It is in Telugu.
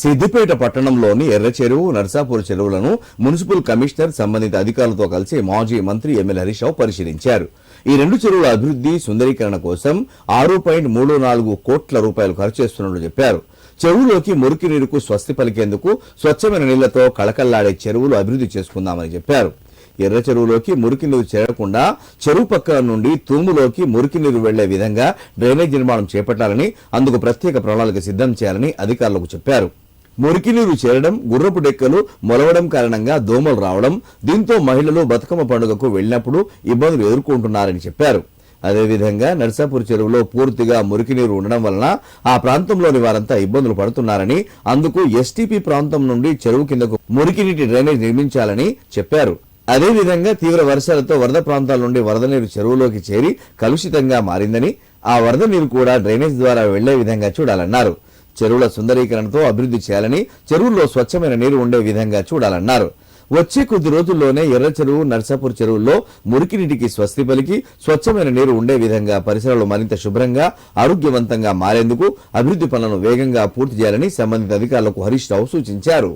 సిద్దిపేట పట్టణంలోని ఎర్రచెరువు నర్సాపూర్ చెరువులను మున్సిపల్ కమిషనర్ సంబంధిత అధికారులతో కలిసి మాజీ మంత్రి ఎమ్మెల్యే హరీష్ రావు పరిశీలించారు. ఈ రెండు చెరువుల అభివృద్ధి సుందరీకరణ కోసం ఆరు పాయింట్ మూడు నాలుగు కోట్ల రూపాయలు ఖర్చు చేస్తున్నట్లు చెప్పారు. చెరువులోకి మురికి నీరుకు స్వస్తి పలికేందుకు స్వచ్ఛమైన నీళ్ళతో కళకల్లాడే చెరువులు అభివృద్ధి చేసుకుందామని చెప్పారు. ఎర్ర చెరువులోకి మురికి నీరు చేరకుండా చెరువు పక్కన నుండి తూములోకి మురికి నీరు వెళ్ళే విధంగా డ్రైనేజ్ నిర్మాణం చేపట్టాలని అందుకు ప్రత్యేక ప్రణాళిక సిద్ధం చేయాలని అధికారులకు చెప్పారు. మురికి నీరు చేరడం గుర్రపు డెక్కలు మొలవడం కారణంగా దోమలు రావడం దీంతో మహిళలు బతుకమ్మ పండుగకు వెళ్ళినప్పుడు ఇబ్బందులు ఎదుర్కొంటున్నారని చెప్పారు. అదేవిధంగా నర్సాపూర్ చెరువులో పూర్తిగా మురికి నీరు ఉండడం వలన ఆ ప్రాంతంలోని వారంతా ఇబ్బందులు పడుతున్నారని అందుకు ఎస్టీపీ ప్రాంతం నుండి చెరువు కిందకు మురికి నీటి డ్రైనేజ్ నిర్మించాలని చెప్పారు. అదేవిధంగా తీవ్ర వర్షాలతో వరద ప్రాంతాల నుండి వరద నీరు చెరువులోకి చేరి కలుషితంగా మారిందని ఆ వరద నీరు కూడా డ్రైనేజ్ ద్వారా వెళ్ళే విధంగా చూడాలన్నారు. చెరువుల సుందరీకరణతో అభివృద్ధి చేయాలని చెరువుల్లో స్వచ్ఛమైన నీరు ఉండే విధంగా చూడాలన్నారు. వచ్చే కొద్ది రోజుల్లోనే ఎర్ర చెరువు నర్సాపూర్ చెరువుల్లో మురికి నీటికి స్వస్తి పలికి స్వచ్ఛమైన నీరు ఉండే విధంగా పరిసరాలు మరింత శుభ్రంగా ఆరోగ్యవంతంగా మారేందుకు అభివృద్ధి పనులను వేగంగా పూర్తి చేయాలని సంబంధిత అధికారులకు హరీష్ రావు సూచించారు.